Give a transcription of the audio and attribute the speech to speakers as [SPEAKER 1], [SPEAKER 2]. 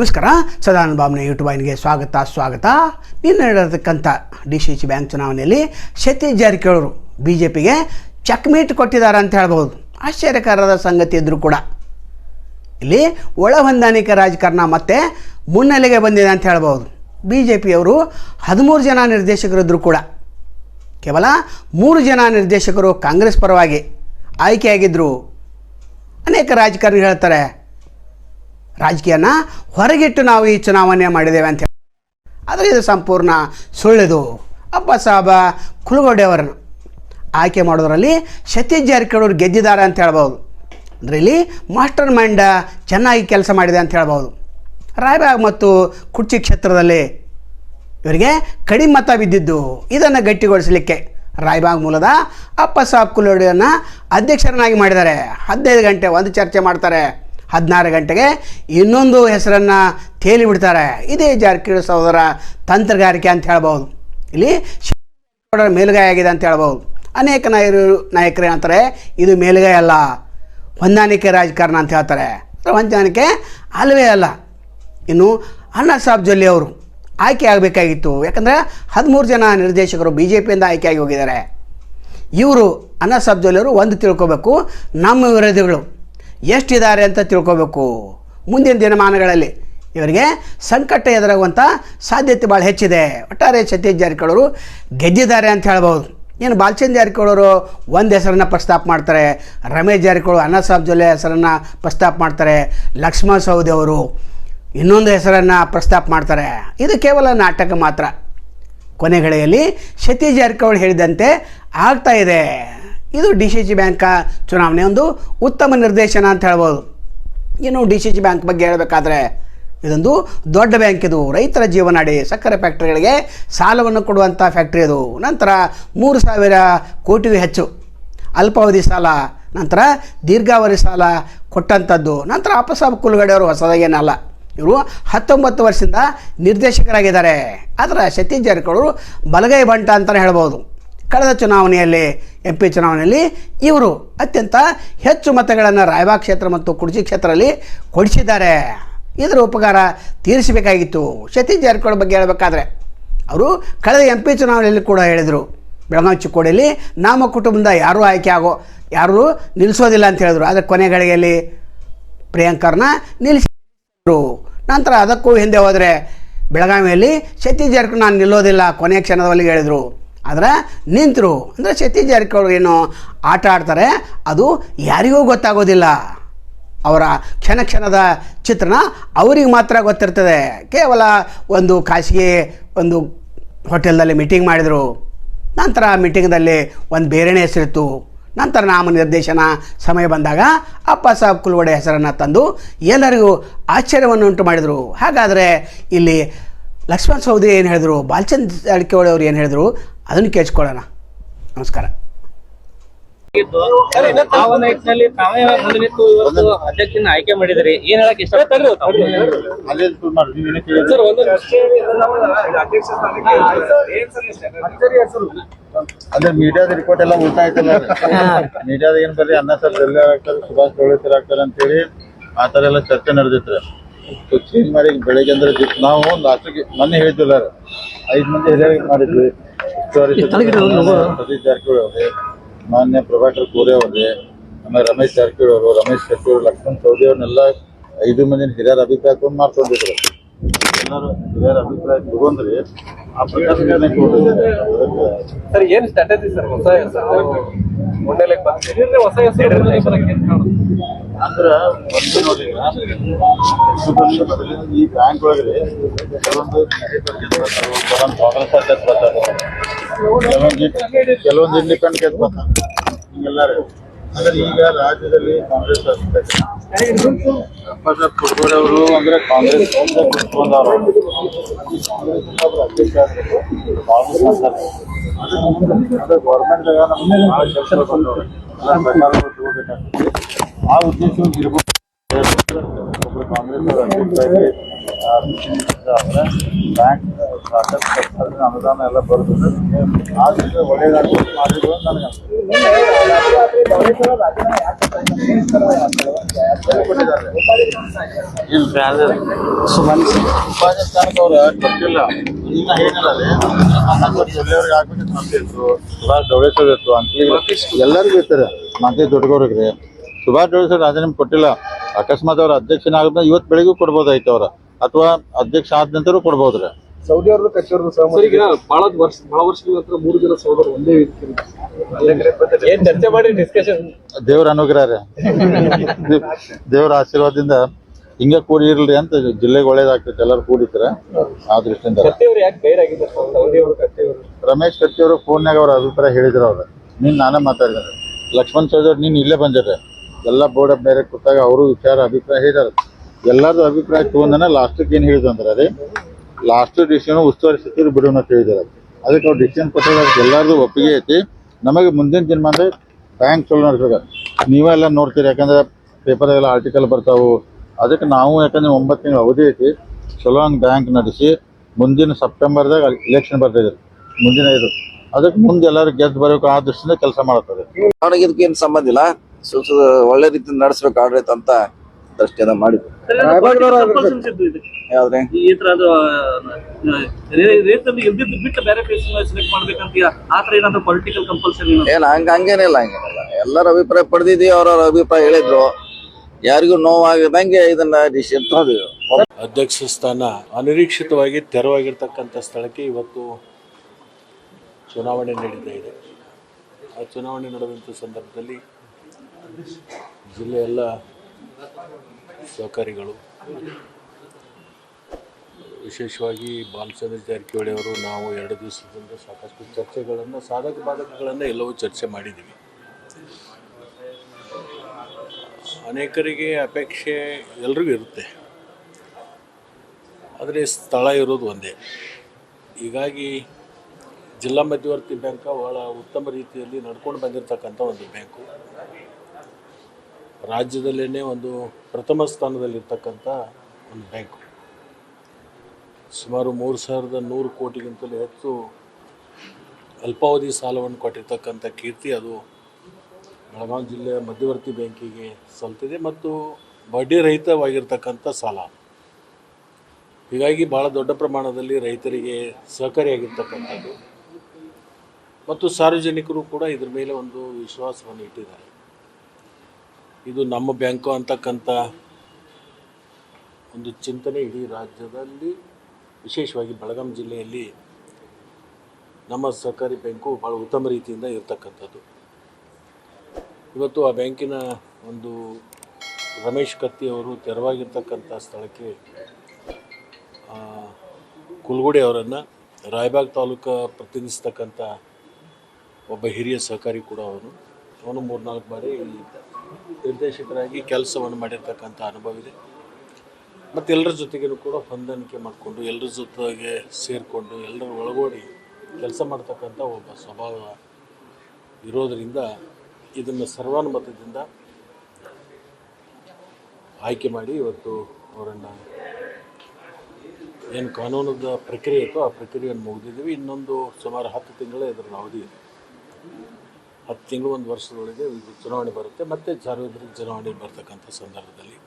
[SPEAKER 1] ನಮಸ್ಕಾರ. ಸದಾನಂದ ಬಾಬುನ ಯೂಟ್ಯೂಬ್ ವಾಹಿನಿಗೆ ಸ್ವಾಗತ ಸ್ವಾಗತ. ನಿನ್ನೆ ನಡೆದಿರ್ತಕ್ಕಂಥ ಡಿ ಸಿ ಸಿ ಬ್ಯಾಂಕ್ ಚುನಾವಣೆಯಲ್ಲಿ ಸತೀಶ್ ಜಾರಕಿಹೊಳರು ಬಿ ಜೆ ಪಿಗೆ ಚೆಕ್ಮೇಟ್ ಕೊಟ್ಟಿದ್ದಾರೆ ಅಂತ ಹೇಳ್ಬೋದು. ಆಶ್ಚರ್ಯಕರದ ಸಂಗತಿ ಇದ್ದರೂ ಕೂಡ. ಇಲ್ಲಿ ಒಳ ಹೊಂದಾಣಿಕೆ ರಾಜಕಾರಣ ಮತ್ತೆ ಮುನ್ನೆಲೆಗೆ ಬಂದಿದೆ ಅಂತ ಹೇಳ್ಬೋದು. ಬಿ ಜೆ ಪಿಯವರು ಹದಿಮೂರು ಜನ ನಿರ್ದೇಶಕರಿದ್ದರೂ ಕೂಡ. ಕೇವಲ ಮೂರು ಜನ ನಿರ್ದೇಶಕರು ಕಾಂಗ್ರೆಸ್ ಪರವಾಗಿ ಆಯ್ಕೆಯಾಗಿದ್ದರು ಅನೇಕ ರಾಜಕಾರಣಿ ಹೇಳ್ತಾರೆ ರಾಜಕೀಯನ ಹೊರಗಿಟ್ಟು ನಾವು ಈ ಚುನಾವಣೆ ಮಾಡಿದ್ದೇವೆ ಅಂತ ಹೇಳಿ. ಆದರೆ ಇದು ಸಂಪೂರ್ಣ ಸುಳ್ಳಿದು. ಅಪ್ಪ ಸಾಬ ಕುಲಗೋಡೆಯವರನ್ನು ಆಯ್ಕೆ ಮಾಡೋದರಲ್ಲಿ ಸತೀಶ್ ಜಾರಕಿಹೊಳಿ ಗೆದ್ದಿದ್ದಾರೆ ಅಂತ ಹೇಳ್ಬೋದು. ಅಂದರೆ ಇಲ್ಲಿ ಮಾಸ್ಟರ್ ಮೈಂಡ ಚೆನ್ನಾಗಿ ಕೆಲಸ ಮಾಡಿದೆ ಅಂತ ಹೇಳ್ಬೋದು. ರಾಯಬಾಗ್ ಮತ್ತು ಕುರ್ಚಿ ಕ್ಷೇತ್ರದಲ್ಲಿ ಇವರಿಗೆ ಕಡಿಮೆ ಮತ ಬಿದ್ದಿದ್ದು. ಇದನ್ನು ಗಟ್ಟಿಗೊಳಿಸಲಿಕ್ಕೆ ರಾಯಬಾಗ್ ಮೂಲದ ಅಪ್ಪ ಸಾಬ್ ಕುಲೋಡಿಯನ್ನು ಅಧ್ಯಕ್ಷರನ್ನಾಗಿ ಮಾಡಿದ್ದಾರೆ. ಹದಿನೈದು ಗಂಟೆ ಒಂದು ಚರ್ಚೆ ಮಾಡ್ತಾರೆ. ಹದಿನಾರು ಗಂಟೆಗೆ ಇನ್ನೊಂದು ಹೆಸರನ್ನು ತೇಲಿ ಬಿಡ್ತಾರೆ. ಇದೇ ಜಾರಕಿಹೊಳಿ ಸಹೋದರ ತಂತ್ರಗಾರಿಕೆ ಅಂತ ಹೇಳ್ಬೋದು ಇಲ್ಲಿ ಮೇಲುಗೈ ಆಗಿದೆ ಅಂತ ಹೇಳ್ಬೋದು ಅನೇಕ ನಾಯಕರು ನಾಯಕರು ಏನಂತಾರೆ, ಇದು ಮೇಲುಗೈ ಅಲ್ಲ, ಹೊಂದಾಣಿಕೆ ರಾಜಕಾರಣ ಅಂತ ಹೇಳ್ತಾರೆ. ಹೊಂದಾಣಿಕೆ ಅಲ್ಲವೇ ಅಲ್ಲ. ಇನ್ನು ಅಣ್ಣಾ ಸಾಬ್ ಜೊಲ್ಲೆ ಅವರು ಆಯ್ಕೆ ಆಗಬೇಕಾಗಿತ್ತು. ಯಾಕಂದರೆ ಹದಿಮೂರು ಜನ ನಿರ್ದೇಶಕರು ಬಿ ಜೆ ಪಿಯಿಂದ ಆಯ್ಕೆಯಾಗಿ ಹೋಗಿದ್ದಾರೆ. ಇವರು ಅಣ್ಣಾ ಸಾಬ್ ಜೊಲ್ಲೆ ಅವರು ಒಂದು ತಿಳ್ಕೊಬೇಕು, ನಮ್ಮ ವಿರೋಧಿಗಳು ಎಷ್ಟಿದ್ದಾರೆ ಅಂತ ತಿಳ್ಕೊಬೇಕು. ಮುಂದಿನ ದಿನಮಾನಗಳಲ್ಲಿ ಇವರಿಗೆ ಸಂಕಟ ಎದುರಾಗುವಂಥ ಸಾಧ್ಯತೆ ಭಾಳ ಹೆಚ್ಚಿದೆ. ಒಟ್ಟಾರೆ ಸತೀಶ್ ಜಾರಕಿಹೊಳವರು ಗೆದ್ದಿದ್ದಾರೆ ಅಂತ ಹೇಳ್ಬೋದು. ಏನು ಬಾಲಚಂದ್ ಜಾರಕಿಹೊಳವರು ಒಂದು ಹೆಸರನ್ನು ಪ್ರಸ್ತಾಪ ಮಾಡ್ತಾರೆ. ರಮೇಶ್ ಜಾರಕಿಹೊಳಿ ಅನ್ನ ಸಾಬ್ ಜೊಲ್ಲೆ ಹೆಸರನ್ನು ಪ್ರಸ್ತಾಪ ಮಾಡ್ತಾರೆ. ಲಕ್ಷ್ಮಣ ಸೌದಿ ಅವರು ಇನ್ನೊಂದು ಹೆಸರನ್ನು ಪ್ರಸ್ತಾಪ ಮಾಡ್ತಾರೆ. ಇದು ಕೇವಲ ನಾಟಕ ಮಾತ್ರ. ಕೊನೆಗಳೆಯಲ್ಲಿ ಸತೀಶ್ ಜಾರಕಿಹೊಳಿ ಹೇಳಿದಂತೆ ಆಗ್ತಾ ಇದೆ. ಇದು ಡಿ ಸಿ ಜಿ ಬ್ಯಾಂಕ್ ಚುನಾವಣೆ. ಒಂದು ಉತ್ತಮ ನಿರ್ದೇಶನ ಅಂತ ಹೇಳ್ಬೋದು. ಇನ್ನು ಡಿ ಸಿ ಜಿ ಬ್ಯಾಂಕ್ ಬಗ್ಗೆ ಹೇಳಬೇಕಾದ್ರೆ, ಇದೊಂದು ದೊಡ್ಡ ಬ್ಯಾಂಕ್ ಇದು. ರೈತರ ಜೀವನಾಡಿ ಸಕ್ಕರೆ ಫ್ಯಾಕ್ಟ್ರಿಗಳಿಗೆ ಸಾಲವನ್ನು ಕೊಡುವಂಥ ಫ್ಯಾಕ್ಟ್ರಿ ಅದು ನಂತರ ಮೂರು ಸಾವಿರ ಕೋಟಿಗೂ ಹೆಚ್ಚು ಅಲ್ಪಾವಧಿ ಸಾಲ, ನಂತರ ದೀರ್ಘಾವಧಿ ಸಾಲ ಕೊಟ್ಟಂಥದ್ದು ನಂತರ ಅಪ್ಪಸಾಬ್ ಕುಲಗಡೆ ಅವರು ಹೊಸದಾಗೇನಲ್ಲ ಇವರು ಹತ್ತೊಂಬತ್ತು ವರ್ಷದಿಂದ ನಿರ್ದೇಶಕರಾಗಿದ್ದಾರೆ. ಆದರೆ ಸತೀಶ್ ಜಾರಕಿಹೊಳಿ ಬಲಗೈ ಬಂಟ ಅಂತಲೇ ಹೇಳ್ಬೋದು. ಕಳೆದ ಚುನಾವಣೆಯಲ್ಲಿ ಎಂ ಪಿ ಚುನಾವಣೆಯಲ್ಲಿ ಇವರು ಅತ್ಯಂತ ಹೆಚ್ಚು ಮತಗಳನ್ನು ರಾಯಬಾಗ್ ಕ್ಷೇತ್ರ ಮತ್ತು ಕುಡ್ಚಿ ಕ್ಷೇತ್ರದಲ್ಲಿ ಕೊಡಿಸಿದ್ದಾರೆ. ಇದರ ಉಪಕಾರ ತೀರಿಸಬೇಕಾಗಿತ್ತು. ಸತೀಶ್ ಜಾರಕಿಹೊಳಿ ಬಗ್ಗೆ ಹೇಳಬೇಕಾದ್ರೆ, ಅವರು ಕಳೆದ ಎಂ ಪಿ ಚುನಾವಣೆಯಲ್ಲಿ ಕೂಡ ಹೇಳಿದರು, ಬೆಳಗಾವಿ ಚಿಕ್ಕೋಡಿಯಲ್ಲಿ ನಮ್ಮ ಕುಟುಂಬದ ಯಾರೂ ಆಯ್ಕೆ ಆಗೋ, ಯಾರೂ ನಿಲ್ಲಿಸೋದಿಲ್ಲ ಅಂತ ಹೇಳಿದ್ರು. ಆದರೆ ಕೊನೆ ಗಳಿಗೆಯಲ್ಲಿ ಪ್ರಿಯಾಂಕರ್ನ ನಿಲ್ಲಿಸಿದ್ರು. ನಂತರ ಅದಕ್ಕೂ ಹಿಂದೆ ಹೋದರೆ ಬೆಳಗಾವಿಯಲ್ಲಿ ಸತೀಶ್ ಜಾರಕಿಹೊಳಿ, ನಾನು ನಿಲ್ಲೋದಿಲ್ಲ ಕೊನೆಯ ಕ್ಷಣದವರೆಗೆ ಹೇಳಿದರು. ಆದರೆ ನಿಂತರು. ಅಂದರೆ ಸತೀಶ್ ಜಾರಕಿಹೊಳಿ ಏನು ಆಟ ಆಡ್ತಾರೆ, ಅದು ಯಾರಿಗೂ ಗೊತ್ತಾಗೋದಿಲ್ಲ. ಅವರ ಕ್ಷಣ ಕ್ಷಣದ ಚಿತ್ರಣ ಅವರಿಗೆ ಮಾತ್ರ ಗೊತ್ತಿರ್ತದೆ. ಕೇವಲ ಒಂದು ಖಾಸಗಿ ಒಂದು ಹೋಟೆಲ್ದಲ್ಲಿ ಮೀಟಿಂಗ್ ಮಾಡಿದರು. ನಂತರ ಮೀಟಿಂಗ್ದಲ್ಲಿ ಒಂದು ಬೇರೆನೇ ಹೆಸರಿತ್ತು. ನಂತರ ನಾಮ ನಿರ್ದೇಶನ ಸಮಯ ಬಂದಾಗ ಅಪ್ಪ ಸಾಬ್ ಕುಲ್ವಡೆ ಹೆಸರನ್ನು ತಂದು ಎಲ್ಲರಿಗೂ ಆಶ್ಚರ್ಯವನ್ನು ಉಂಟು ಮಾಡಿದರು. ಹಾಗಾದರೆ ಇಲ್ಲಿ ಲಕ್ಷ್ಮಣ ಸೌದಿ ಏನು ಹೇಳಿದರು? ಬಾಲ್ಚಂದ್ರ ಜಾರಕಿಹೊಳಿ ಅವರು ಏನು ಹೇಳಿದ್ರು? ಅದನ್ನು ಕೇಳಿಸ್ಕೊಳ್ಳೋಣ. ನಮಸ್ಕಾರ.
[SPEAKER 2] ಒಂದು ಅಧ್ಯಕ್ಷನ ಆಯ್ಕೆ ಮಾಡಿದಿರಿ. ಏನ್ ಹೇಳಕ್ ಒಂದು
[SPEAKER 3] ಅಂದ್ರೆ ಮೀಡಿಯಾದ ರಿಪೋರ್ಟ್ ಎಲ್ಲ ಉಲ್ಟಾ ಆಯ್ತಲ್ಲ ಮೀಡಿಯಾದ ಏನ್ ಬರ್ರಿ ಅನ್ನ ಸರ್ ಎಲ್ಲ ಆಗ್ತಾರೆ ಸುಭಾಷ್ ಚೌಳೇಶ್ವರ ಆಗ್ತಾರೆ ಅಂತೇಳಿ ಆ ತರ ಎಲ್ಲ ಚರ್ಚೆ ನಡೆದಿತ್ತು. ಚೇಂಜ್ ಮಾಡಿ ಬೆಳಿಗ್ಗೆ ಅಂದ್ರೆ ನಾವು ನಾವು ಲಾಸ್ಟಿಗೆ ಮೊನ್ನೆ ಹೇಳಿದ್ವಲ್ಲ ಐದ್ ಮಂದಿ ಹಿರಿಯರಿಗೆ ಮಾಡಿದ್ವಿ. ಸತೀಶ್ ಜಾರಕಿಹೊಳಿ ಅವ್ರಿ ಮಾನ್ಯ ಪ್ರಭಾಕರ್ ಕೋರೆ ಅವ್ರೆ ಆಮೇಲೆ ರಮೇಶ್ ಜಾರಕಿಹೊಳಿ ಅವರು ರಮೇಶ್ ಜಾರಕಿಹೊಳಿ ಲಕ್ಷ್ಮಣ್ ಸೌದಿ ಅವ್ರನ್ನೆಲ್ಲ ಐದು ಮಂದಿ ಹಿರಿಯರ ಅಭಿಪ್ರಾಯ ತಗೊಂಡು ಮಾಡ್ಕೊಂಡಿದ್ರು ಎಲ್ಲರೂ ಹಿರಿಯರ ಅಭಿಪ್ರಾಯ ತಗೊಂಡ್ರಿ ಆ ಪ್ರಕಾರ
[SPEAKER 2] ಏನ್ ಸ್ಟ್ರಾಟಜಿ ಸರ್? ಹೊಸ ಮುನ್ನೆಲೆಗೆ ಹೊಸ ಹೆಸರು
[SPEAKER 3] ಅಂದ್ರ ಒಂದು ನೋಡಿ ವಿಶ್ವದಲ್ಲಿ ಈ ಬ್ಯಾಂಕ್ ಒಳಗೆ ಕೆಲವೊಂದು ಕಾಂಗ್ರೆಸ್ ಅಧ್ಯಕ್ಷ ಬರ್ತಾರೆ ಕೆಲವೊಂದು ಇಂಡಿಪೆಂಡೆಂಟ್ ಬರ್ತಾರೆ ಹಿಂಗೆಲ್ಲ ಅಂದ್ರೆ ಈಗ ರಾಜ್ಯದಲ್ಲಿ ಕಾಂಗ್ರೆಸ್ ಅಧ್ಯಕ್ಷ. ಪ್ರಸಾದ್ ಕುರ್ಗೋರೆ ಅವರು ಅಂದ್ರೆ ಕಾಂಗ್ರೆಸ್ ಕುತ್ಕೊಂಡವ್ರು ಅಧ್ಯಕ್ಷ ಆಗ್ಬೇಕು ಕಾಂಗ್ರೆಸ್ ಅಂತಾರೆ ಅಂದ್ರೆ ಗೌರ್ಮೆಂಟ್ ನಮ್ಗೆ ಆ ಉದ್ದೇಶ ಇರ್ಬೋದು. ಅಧ್ಯಕ್ಷರಾಗಿ ಬ್ಯಾಂಕ್ ಅನುದಾನ ಎಲ್ಲ ಬರ್ತದೆ ಆದ್ರಿಂದ ಒಳ್ಳೇದಾಗ್ತದೆ ಮಾಡಿದ್ರು ನನಗೆ ಅವ್ರು ಕೊಟ್ಟಿಲ್ಲ ಈಗ ಏನಿಲ್ಲ ಸುಭಾಷ್ ಡವಳೇಶ್ವರ ಇತ್ತು ಅಂತ ಎಲ್ಲರಿಗೂ ಇರ್ತಾರೆ. ಮಂತ್ರಿ ದೊಡ್ಡಗೌರಿಗೆ ಸುಭಾಷ್ ಡವಳೇಶ್ವರ ರಾಜೀನಾಮೆ ಕೊಟ್ಟಿಲ್ಲ. ಅಕಸ್ಮಾತ್ ಅವ್ರ ಅಧ್ಯಕ್ಷನಾಗ ಇವತ್ತು ಬೆಳಿಗ್ಗೆ ಕೊಡ್ಬೋದಾಯ್ತು ಅವ್ರ. ಅಥವಾ ಅಧ್ಯಕ್ಷ ಆದ ನಂತರ
[SPEAKER 4] ಸೌದಿ ಅವ್ರದ್ದು ಕಚ್ಚಿ ಅವ್ರದ್ದು ಸಹಮತ ಈಗ ಬಹಳ ವರ್ಷ ಬಹಳ ವರ್ಷಗಳ ನಂತರ ಮೂರು ಜನ ಸಹೋದರು ಒಂದೇ ಏನ್ ಚರ್ಚೆ ಮಾಡಿ ಡಿಸ್ಕಷನ್
[SPEAKER 3] ದೇವ್ರ ಅನುಗ್ರಹ ರೀ ದೇವ್ರ ಆಶೀರ್ವಾದದಿಂದ ಹಿಂಗ ಕೂಡಿ ಇರ್ಲಿ ಅಂತ ಜಿಲ್ಲೆಗೆ ಒಳ್ಳೇದಾಗ್ತೈತೆ ಎಲ್ಲರೂ ಕೂಡಿದ್ರೆ ಆ ದೃಷ್ಟಿಯಿಂದ.
[SPEAKER 4] ಕತ್ತೆಯವರು ಯಾಕೆ ಗೈರಾಗಿದ್ದಾರೆ ಸೌದಿ ಅವರು ಕತ್ತೆಯವರು.
[SPEAKER 3] ರಮೇಶ್ ಕತ್ತಿ ಅವರು ಫೋನ್ಯಾಗ ಅವ್ರ ಅಭಿಪ್ರಾಯ ಹೇಳಿದ್ರು ಅವ್ರು. ನೀನ್ ನಾನೇ ಮಾತಾಡಿದ್ರೆ ಲಕ್ಷ್ಮಣ್ ಚೌಧರಿ ನೀನ್ ಇಲ್ಲೇ ಬಂದಿರ್ರಿ ಎಲ್ಲ ಬೋರ್ಡ್ ಮೇಲೆ ಕೂತಾಗ ಅವರು ವಿಚಾರ ಅಭಿಪ್ರಾಯ ಹೇಳಿದಾರೆ. ಎಲ್ಲರದು ಅಭಿಪ್ರಾಯ ತಗೊಂಡನ ಲಾಸ್ಟಿಗೆ ಏನು ಹೇಳಿದ್ರು ಅಂದ್ರೆ ರೀ ಲಾಸ್ಟ್ ಡಿಸಿಷನ್ ಉಸ್ತುವಾರಿ ಸಚಿವರು ಬಿಡೋಣ ಅಂತ ಹೇಳಿದಾರೆ. ಅದಕ್ಕೆ ಅವ್ರು ಡಿಸಿಷನ್ ಅದಕ್ಕೆ ಎಲ್ಲರದು ಒಪ್ಪಿಗೆ ಐತಿ. ನಮಗೆ ಮುಂದಿನ ದಿನಮಾನ ಬ್ಯಾಂಕ್ ಚಲೋ ನಡೆಸ್ಬೇಕು ನೀವೆಲ್ಲ ನೋಡ್ತೀರಿ, ಯಾಕಂದ್ರೆ ಪೇಪರ್ ಆರ್ಟಿಕಲ್ ಬರ್ತಾವು. ಅದಕ್ಕೆ ನಾವು ಯಾಕಂದ್ರೆ ಒಂಬತ್ತು ತಿಂಗಳ ಅವಧಿ ಐತಿ. ಚಲೋ ಹಂಗೆ ಬ್ಯಾಂಕ್ ನಡೆಸಿ, ಮುಂದಿನ ಸೆಪ್ಟೆಂಬರ್ದಾಗ ಇಲೆಕ್ಷನ್ ಬರ್ತಾಯಿದ್ರು ಮುಂದಿನ ಇದು. ಅದಕ್ಕೆ ಮುಂದೆ ಎಲ್ಲರೂ ಗೆದ್ದು ಬರಬೇಕು ಆ ದೃಷ್ಟಿಯಿಂದ ಕೆಲಸ ಮಾಡುತ್ತದೆ
[SPEAKER 5] ಅವ್ರಿಗೆ ಇದಕ್ಕೆ ಏನು ಸಂಬಂಧ ಇಲ್ಲ. ಒಳ್ಳೆ ರೀತಿಯಿಂದ ನಡೆಸ್ಬೇಕು ಆಡಳಿತ ಅಂತ ದೃಷ್ಟಿಯಿಂದ ಮಾಡಿದ್ರು ಯಾವ್ದ್ರೆ?
[SPEAKER 2] ಈ ತರ ಅದು ರೇತಲ್ಲಿ ಇಲ್ದಿದ್ದು ಬಿಟ್ಟು ಬೇರೆ ಪ್ಲೇಸ್ ಸೆಲೆಕ್ಟ್ ಮಾಡ್ಬೇಕಂತ ಆ ತರ ಏನಾದ್ರು ಪೊಲಿಟಿಕಲ್ ಕಂಪಲ್ಸರಿ
[SPEAKER 5] ಏನ್ ಹಂಗ ಹಂಗೇನಿಲ್ಲ ಹಂಗೇನಿಲ್ಲ ಎಲ್ಲರ ಅಭಿಪ್ರಾಯ ಪಡೆದಿದ್ವಿ ಅವ್ರವ್ರ ಅಭಿಪ್ರಾಯ ಹೇಳಿದ್ರು. ಯಾರಿಗೂ ನೋವಾಗದಂಗೆ ಇದನ್ನ ಡಿಸಿಷನ್ ತಗೊಂಡಿವಿ
[SPEAKER 6] ಅಧ್ಯಕ್ಷ ಸ್ಥಾನ ಅನಿರೀಕ್ಷಿತವಾಗಿ ತೆರವಾಗಿರ್ತಕ್ಕಂಥ ಸ್ಥಳಕ್ಕೆ ಇವತ್ತು ಚುನಾವಣೆ ನಡೀತಾ ಇದೆ. ಆ ಚುನಾವಣೆ ನಡೆದಂಥ ಸಂದರ್ಭದಲ್ಲಿ ಜಿಲ್ಲೆ ಎಲ್ಲ ಸಹಕಾರಿಗಳು. ವಿಶೇಷವಾಗಿ ಬಾಲಚಂದ್ರ ಜಾರಕಿಹೊಳಿ ಅವರು ನಾವು ಎರಡು ದಿವಸದಿಂದ ಸಾಕಷ್ಟು ಚರ್ಚೆಗಳನ್ನು, ಸಾಧಕ ಬಾಧಕಗಳನ್ನು ಎಲ್ಲವೂ ಚರ್ಚೆ ಮಾಡಿದ್ದೀವಿ. ಅನೇಕರಿಗೆ ಅಪೇಕ್ಷೆ ಎಲ್ರಿಗೂ ಇರುತ್ತೆ. ಆದರೆ ಸ್ಥಳ ಇರೋದು ಒಂದೇ. ಹೀಗಾಗಿ ಜಿಲ್ಲಾ ಮಧ್ಯವರ್ತಿ ಬ್ಯಾಂಕ್ ಭಾಳ ಉತ್ತಮ ರೀತಿಯಲ್ಲಿ ನಡ್ಕೊಂಡು ಬಂದಿರತಕ್ಕಂಥ ಒಂದು ಬ್ಯಾಂಕು. ರಾಜ್ಯದಲ್ಲೇ ಒಂದು ಪ್ರಥಮ ಸ್ಥಾನದಲ್ಲಿರ್ತಕ್ಕಂಥ ಒಂದು ಬ್ಯಾಂಕು ಸುಮಾರು ಮೂರು ಸಾವಿರದ ನೂರು ಕೋಟಿಗಿಂತಲೂ ಹೆಚ್ಚು ಅಲ್ಪಾವಧಿ ಸಾಲವನ್ನು ಕೊಟ್ಟಿರ್ತಕ್ಕಂಥ ಕೀರ್ತಿ ಅದು ಬೆಳಗಾವಿ ಜಿಲ್ಲೆಯ ಮಧ್ಯವರ್ತಿ ಬ್ಯಾಂಕಿಗೆ ಸಲ್ತಿದೆ ಮತ್ತು ಬಡ್ಡಿ ರಹಿತವಾಗಿರ್ತಕ್ಕಂಥ ಸಾಲ. ಹೀಗಾಗಿ ಭಾಳ ದೊಡ್ಡ ಪ್ರಮಾಣದಲ್ಲಿ ರೈತರಿಗೆ ಸಹಕಾರಿಯಾಗಿರ್ತಕ್ಕಂಥದ್ದು. ಮತ್ತು ಸಾರ್ವಜನಿಕರು ಕೂಡ ಇದರ ಮೇಲೆ ಒಂದು ವಿಶ್ವಾಸವನ್ನು ಇಟ್ಟಿದ್ದಾರೆ. ಇದು ನಮ್ಮ ಬ್ಯಾಂಕು ಅಂತಕ್ಕಂಥ ಒಂದು ಚಿಂತನೆ ಇಡೀ ರಾಜ್ಯದಲ್ಲಿ, ವಿಶೇಷವಾಗಿ ಬೆಳಗಾಂ ಜಿಲ್ಲೆಯಲ್ಲಿ ನಮ್ಮ ಸಹಕಾರಿ ಬ್ಯಾಂಕು ಭಾಳ ಉತ್ತಮ ರೀತಿಯಿಂದ ಇರತಕ್ಕಂಥದ್ದು. ಇವತ್ತು ಆ ಬ್ಯಾಂಕಿನ ಒಂದು ರಮೇಶ್ ಕತ್ತಿ ಅವರು ತೆರವಾಗಿರ್ತಕ್ಕಂಥ ಸ್ಥಳಕ್ಕೆ ಕುಲ್ಗುಡಿ ಅವರನ್ನು ರಾಯಬಾಗ್ ತಾಲೂಕು ಪ್ರತಿನಿಧಿಸ್ತಕ್ಕಂಥ ಒಬ್ಬ ಹಿರಿಯ ಸಹಕಾರಿ ಕೂಡ ಅವನು. ಅವನು ಮೂರ್ನಾಲ್ಕು ಬಾರಿ ನಿರ್ದೇಶಕರಾಗಿ ಕೆಲಸವನ್ನು ಮಾಡಿರ್ತಕ್ಕಂಥ ಅನುಭವ ಇದೆ. ಮತ್ತು ಎಲ್ಲರ ಜೊತೆಗೂ ಕೂಡ ಹೊಂದಾಣಿಕೆ ಮಾಡಿಕೊಂಡು, ಎಲ್ಲರ ಜೊತೆಗೆ ಸೇರಿಕೊಂಡು, ಎಲ್ಲರ ಒಳಗೋಡಿ ಕೆಲಸ ಮಾಡ್ತಕ್ಕಂಥ ಒಬ್ಬ ಸ್ವಭಾವ ಇರೋದರಿಂದ ಇದನ್ನು ಸರ್ವಾನುಮತದಿಂದ ಆಯ್ಕೆ ಮಾಡಿ ಇವತ್ತು ಅವರನ್ನು ಏನು ಕಾನೂನದ ಪ್ರಕ್ರಿಯೆ ಇತ್ತು ಆ ಪ್ರಕ್ರಿಯೆಯನ್ನು ಮುಗಿದಿದ್ದೀವಿ. ಇನ್ನೊಂದು ಸುಮಾರು ಹತ್ತು ತಿಂಗಳೇ ಇದರ ಅವಧಿ ಇದೆ. ಹತ್ತು ತಿಂಗಳು ಒಂದು ವರ್ಷದೊಳಗೆ ಚುನಾವಣೆ ಬರುತ್ತೆ. ಮತ್ತು ಸಾರ್ವತ್ರಿಕ ಚುನಾವಣೆ ಬರ್ತಕ್ಕಂಥ ಸಂದರ್ಭದಲ್ಲಿ